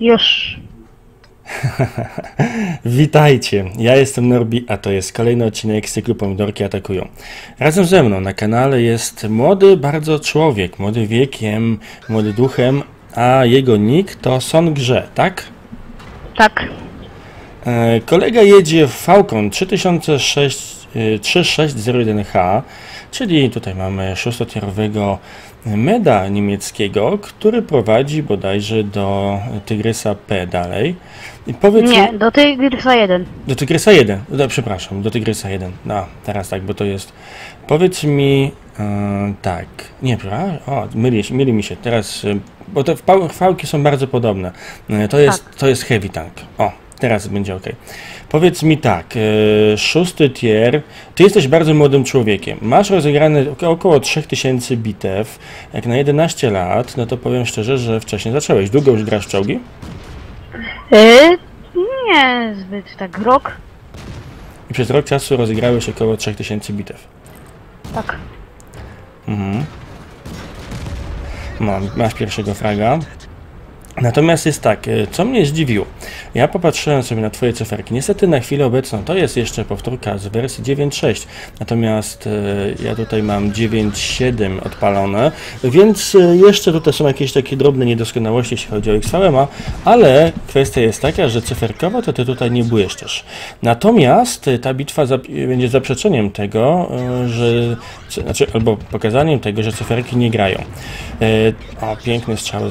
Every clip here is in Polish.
Już. Witajcie, ja jestem Norbi, a to jest kolejny odcinek z cyklu Pomidorki Atakują. Razem ze mną na kanale jest młody bardzo człowiek, młody wiekiem, młody duchem, a jego nick to Son Grze, tak? Tak. E, Kolega jedzie w Falcon 3006, e, 3601H, czyli tutaj mamy szóstotierowego meda niemieckiego, który prowadzi bodajże do Tygrysa P dalej. I powiedz Nie, do tej Gryfa 1. do Tygrysa 1, no, przepraszam, do Tygrysa 1. No, teraz tak, bo to jest. Powiedz mi e, tak. Nie, przepraszam. O, myli, myli mi się. Teraz, e, bo te chwałki są bardzo podobne. E, to, jest, to jest heavy tank. O, teraz będzie ok. Powiedz mi tak, e, szósty tier. Ty jesteś bardzo młodym człowiekiem. Masz rozegrane oko- około 3000 bitew. Jak na 11 lat, no to powiem szczerze, że wcześniej zacząłeś. Długo już grasz w czołgi? Yy, nie zbyt tak rok. I przez rok czasu rozegrałeś około 3000 bitew. Tak. Mhm. No, masz pierwszego fraga. Natomiast jest tak, e, co mnie zdziwiło. Ja popatrzyłem sobie na Twoje cyferki. Niestety na chwilę obecną to jest jeszcze powtórka z wersji 9.6. Natomiast e, ja tutaj mam 9.7 odpalone, więc e, jeszcze tutaj są jakieś takie drobne niedoskonałości, jeśli chodzi o XVMA, ale kwestia jest taka, że cyferkowo to Ty tutaj nie błyszczysz. Natomiast e, ta bitwa będzie zaprzeczeniem tego, że, znaczy, albo pokazaniem tego, że cyferki nie grają. O, piękny strzał,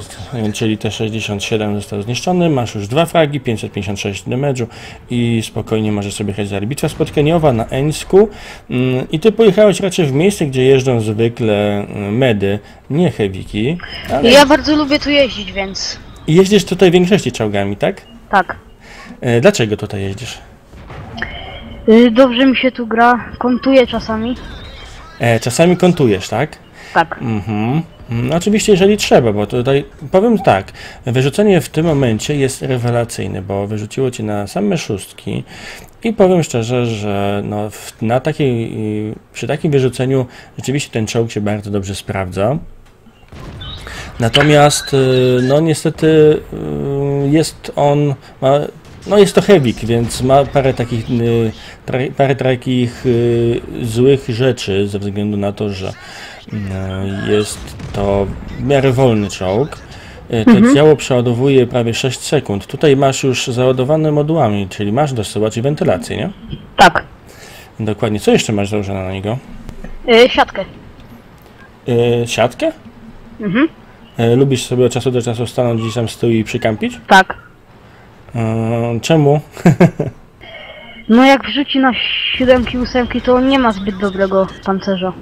czyli T67 został zniszczony, masz już dwa fragi, 556 damage'u i spokojnie możesz sobie jechać dalej. Bitwa spotkaniowa na Eńsku mm, i ty pojechałeś raczej w miejsce, gdzie jeżdżą zwykle mm, medy, nie heaviki, ale Ja bardzo lubię tu jeździć, więc i jeździsz tutaj w większości czołgami, tak? tak. E, Dlaczego tutaj jeździsz? Yy, dobrze mi się tu gra, kontuję czasami. E, Czasami kontujesz, tak? Tak. Mhm. Mm, Oczywiście, jeżeli trzeba, bo tutaj powiem tak, wyrzucenie w tym momencie jest rewelacyjne, bo wyrzuciło cię na same szóstki i powiem szczerze, że no, na takiej, przy takim wyrzuceniu rzeczywiście ten czołg się bardzo dobrze sprawdza. Natomiast, y, no niestety y, jest on, ma, no jest to heavik, więc ma parę takich, y, parę takich złych rzeczy ze względu na to, że jest to w miarę wolny czołg. Y, To działo przeładowuje prawie 6 sekund. Tutaj masz już załadowane modułami, czyli masz dosyłacz i wentylację, nie? Tak. Dokładnie. Co jeszcze masz założone na niego? Yy, siatkę. Y, siatkę? Mhm. Y, lubisz sobie od czasu do czasu stanąć gdzieś tam z tyłu i przykampić? Tak. Czemu? No jak wrzuci na siódemki, ósemki, to nie ma zbyt dobrego pancerza.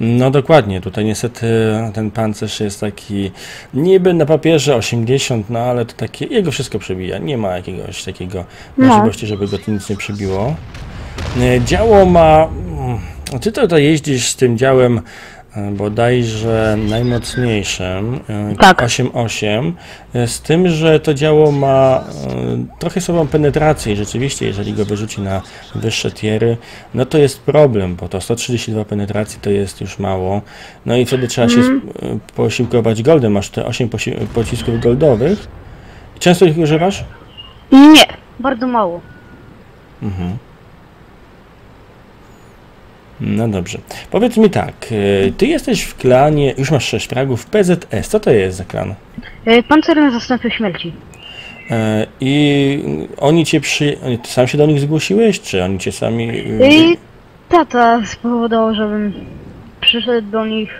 No dokładnie, tutaj niestety ten pancerz jest taki niby na papierze 80, no ale to takie, jego wszystko przebija, nie ma jakiegoś takiego No. możliwości, żeby go to nic nie przebiło. E, Działo ma, mm, ty tutaj jeździsz z tym działem bodajże najmocniejszym, e, Tak. 8.8, e, z tym, że to działo ma e, trochę słabą penetrację i rzeczywiście, jeżeli go wyrzuci na wyższe tiery, no to jest problem, bo to 132 penetracji to jest już mało, no i wtedy trzeba się Mhm. e, posiłkować goldem, masz te 8 posi- pocisków goldowych. Często ich używasz? Nie, bardzo mało. Mhm. No dobrze. Powiedz mi tak, e, ty jesteś w klanie, już masz 6 fragów, PZS, co to jest za klan? Yy, pancerny zastępy śmierci. E, I oni cię przy... Ty sam się do nich zgłosiłeś, czy oni cię sami... e, I tata spowodował, żebym przyszedł do nich.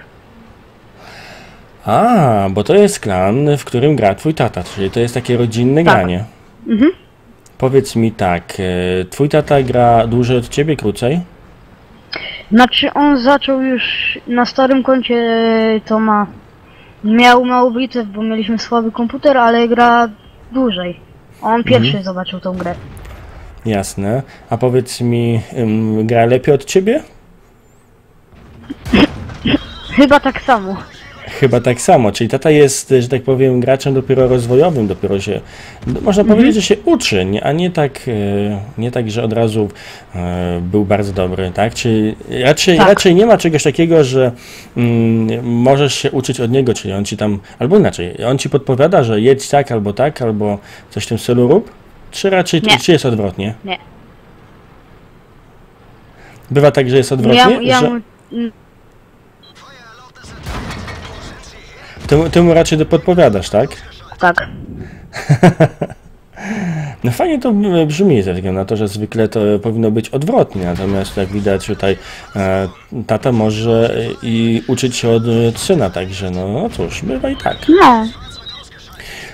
A, bo to jest klan, w którym gra twój tata, czyli to jest takie rodzinne Tak. granie. Mhm. Powiedz mi tak, e, twój tata gra dłużej od ciebie, krócej? Znaczy on zaczął już na starym koncie to ma miał mało bitew, bo mieliśmy słaby komputer, ale gra dłużej. On pierwszy zobaczył tą grę. Jasne. A powiedz mi, gra lepiej od ciebie? Chyba tak samo. Chyba tak samo, czyli tata jest, że tak powiem, graczem dopiero rozwojowym, dopiero się, no, można powiedzieć, że się uczy, nie, a nie tak, e, nie tak, że od razu e, był bardzo dobry, tak? Czyli raczej, Tak. raczej nie ma czegoś takiego, że mm, możesz się uczyć od niego, czyli on ci tam, albo inaczej, on ci podpowiada, że jedź tak albo tak, albo coś w tym stylu rób, czy raczej, Nie. czy jest odwrotnie? Nie. Bywa tak, że jest odwrotnie, Ja, ja że ty, mu- ty mu raczej podpowiadasz, tak? tak. No fajnie to brzmi, ze względu na to, że zwykle to powinno być odwrotnie, natomiast jak widać tutaj e, tata może e, i uczyć się od e, syna, także no, no cóż, bywa i tak. No,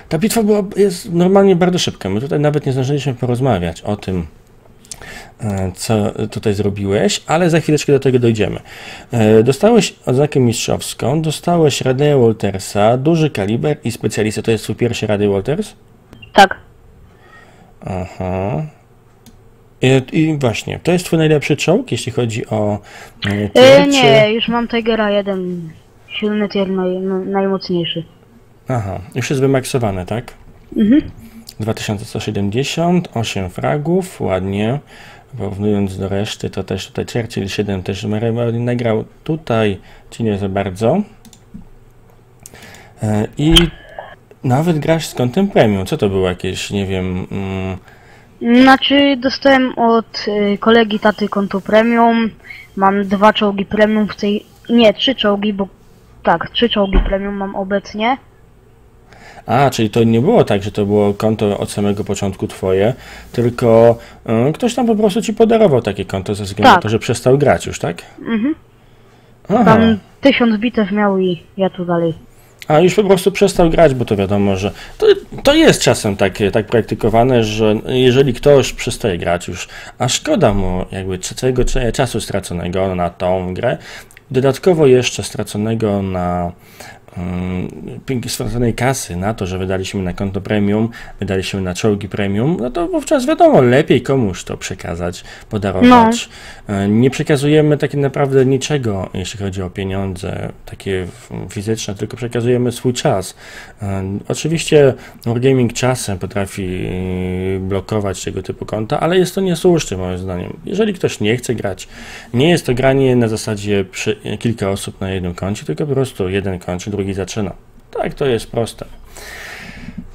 Ta bitwa była, jest normalnie bardzo szybka, my tutaj nawet nie zdążyliśmy porozmawiać o tym, e, co tutaj zrobiłeś, ale za chwileczkę do tego dojdziemy. E, Dostałeś odznakę mistrzowską, dostałeś Radę Waltersa, duży kaliber i specjalistę. To jest twój pierwszy Rady Walters? tak. Aha. I, I właśnie, to jest twój najlepszy czołg, jeśli chodzi o e, E, tier, nie, już mam Tigera 1. Silny tier naj, najmocniejszy. Aha, już jest wymaksowane, tak? Mhm. 2170, 8 fragów, ładnie. Porównując do reszty, to też tutaj Churchill 7 też Mary nagrał tutaj, czy nie za bardzo. E, I nawet grasz z kątem premium. Co to było jakieś, nie wiem... Mm, Znaczy, dostałem od y, kolegi taty konto premium. Mam dwa czołgi premium w tej. Nie, trzy czołgi, bo. Tak, trzy czołgi premium mam obecnie. A, czyli to nie było tak, że to było konto od samego początku twoje, tylko y, ktoś tam po prostu ci podarował takie konto ze względu na Tak. to, że przestał grać już, tak? Mhm. Aha. Tam tysiąc bitew miał i ja tu dalej. A już po prostu przestał grać, bo to wiadomo, że to, to jest czasem tak, tak praktykowane, że jeżeli ktoś przestaje grać już, a szkoda mu jakby całego czasu straconego na tą grę, dodatkowo jeszcze straconego na straconej kasy na to, że wydaliśmy na konto premium, wydaliśmy na czołgi premium, no to wówczas wiadomo, lepiej komuś to przekazać, podarować. E, Nie przekazujemy tak naprawdę niczego, jeśli chodzi o pieniądze takie fizyczne, tylko przekazujemy swój czas. E, Oczywiście Wargaming czasem potrafi e, blokować tego typu konta, ale jest to niesłuszne moim zdaniem. Jeżeli ktoś nie chce grać, nie jest to granie na zasadzie przy, kilka osób na jednym koncie, tylko po prostu jeden kończy, drugi zaczyna. Tak, to jest proste.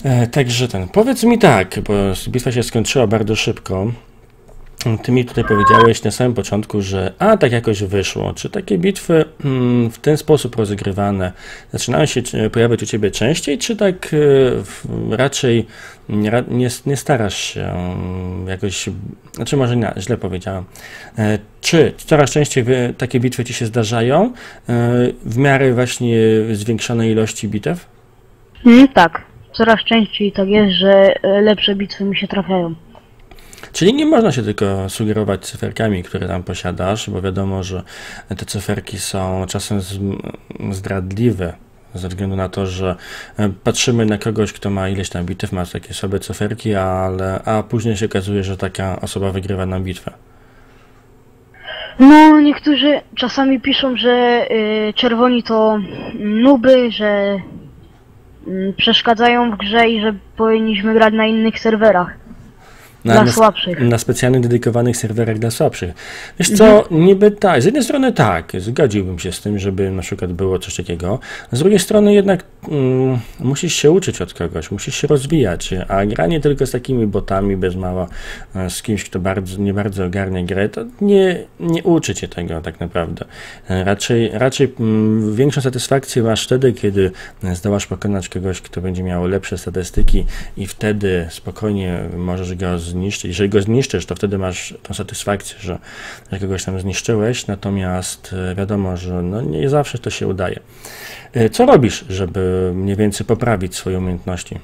E, Także ten, powiedz mi tak, bo bitwa się skończyła bardzo szybko. Ty mi tutaj powiedziałeś na samym początku, że a tak jakoś wyszło. Czy takie bitwy mm, w ten sposób rozgrywane zaczynają się pojawiać u ciebie częściej, czy tak w, raczej nie, nie, nie starasz się jakoś, znaczy może nie, źle powiedziałem. E, Czy coraz częściej wy, takie bitwy ci się zdarzają e, w miarę właśnie zwiększonej ilości bitew? Mm, tak. Coraz częściej tak jest, że e, lepsze bitwy mi się trafiają. Czyli nie można się tylko sugerować cyferkami, które tam posiadasz, bo wiadomo, że te cyferki są czasem zdradliwe. Ze względu na to, że e, patrzymy na kogoś, kto ma ileś tam bitew, ma takie sobie cyferki, ale, a później się okazuje, że taka osoba wygrywa nam bitwę. No, niektórzy czasami piszą, że y, czerwoni to nuby, że mm, przeszkadzają w grze i że powinniśmy grać na innych serwerach. Na, Dla na, słabszych. na specjalnych, dedykowanych serwerach dla słabszych. Wiesz co, niby tak, z jednej strony tak, zgodziłbym się z tym, żeby na przykład było coś takiego, z drugiej strony jednak mm, musisz się uczyć od kogoś, musisz się rozwijać, a granie tylko z takimi botami bez mała, e, z kimś, kto bardzo, nie bardzo ogarnia grę, to nie, nie uczy cię tego tak naprawdę. E, Raczej, raczej mm, większą satysfakcję masz wtedy, kiedy e, zdołasz pokonać kogoś, kto będzie miał lepsze statystyki i wtedy spokojnie możesz go zniszczyć. Jeżeli go zniszczysz, to wtedy masz tą satysfakcję, że, kogoś tam zniszczyłeś, natomiast e, wiadomo, że no nie zawsze to się udaje. E, Co robisz, żeby mniej więcej poprawić swoje umiejętności?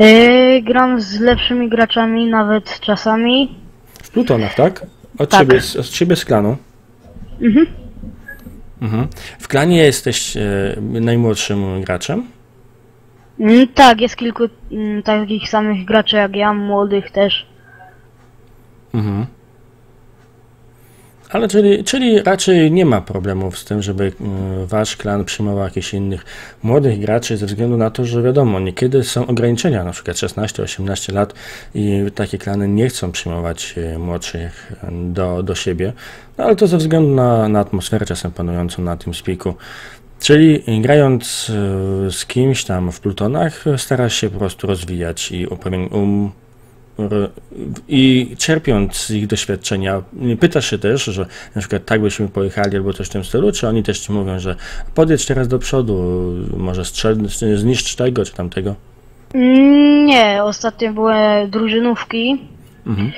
Y, gram z lepszymi graczami, nawet czasami. W Plutonach, tak? Od, Tak. Ciebie, od ciebie z klanu? Mhm. Mhm. W klanie jesteś najmłodszym graczem? Mm, tak, jest kilku mm, takich samych graczy jak ja, młodych też. Mhm. Ale czyli, czyli raczej nie ma problemów z tym, żeby mm, wasz klan przyjmował jakichś innych młodych graczy ze względu na to, że wiadomo, niekiedy są ograniczenia, na przykład 16-18 lat i takie klany nie chcą przyjmować e, młodszych e, do, do siebie, no, ale to ze względu na, na atmosferę czasem panującą na tym spiku. Czyli grając e, z kimś tam w plutonach, starasz się po prostu rozwijać i um, i czerpiąc z ich doświadczenia, pytasz się też, że na przykład tak byśmy pojechali albo coś w tym stylu, czy oni też ci mówią, że podjedź teraz do przodu, może strzel, zniszcz tego czy tamtego? Mm, Nie, ostatnio były drużynówki, Mhm.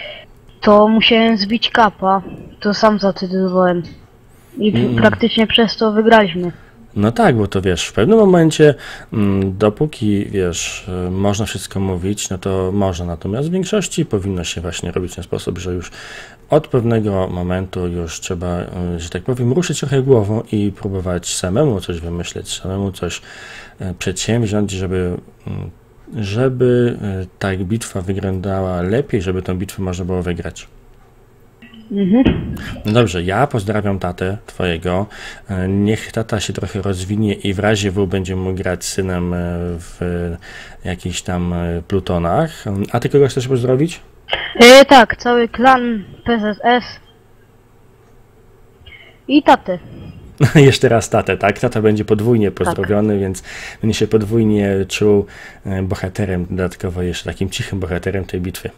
to musiałem zbić kapa. To sam zadecydowałem. I Mm. praktycznie przez to wygraliśmy. No tak, bo to wiesz, w pewnym momencie, mm, dopóki wiesz, y, można wszystko mówić, no to można, natomiast w większości powinno się właśnie robić w ten sposób, że już od pewnego momentu już trzeba, y, że tak powiem, ruszyć trochę głową i próbować samemu coś wymyśleć, samemu coś y, przedsięwziąć, żeby, mm, żeby ta bitwa wyglądała lepiej, żeby tę bitwę można było wygrać. Mhm. No dobrze, ja pozdrawiam tatę twojego. E, Niech tata się trochę rozwinie i w razie W będzie mógł grać z synem e, w jakichś tam e, plutonach. A ty kogoś chcesz pozdrowić? E, tak, cały klan PSS. I tatę. Jeszcze raz tatę, tak? Tata będzie podwójnie pozdrowiony, więc będzie się podwójnie czuł bohaterem, dodatkowo jeszcze takim cichym bohaterem tej bitwy.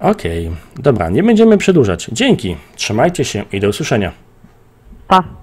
Okej, dobra, nie będziemy przedłużać. Dzięki, trzymajcie się i do usłyszenia. Pa.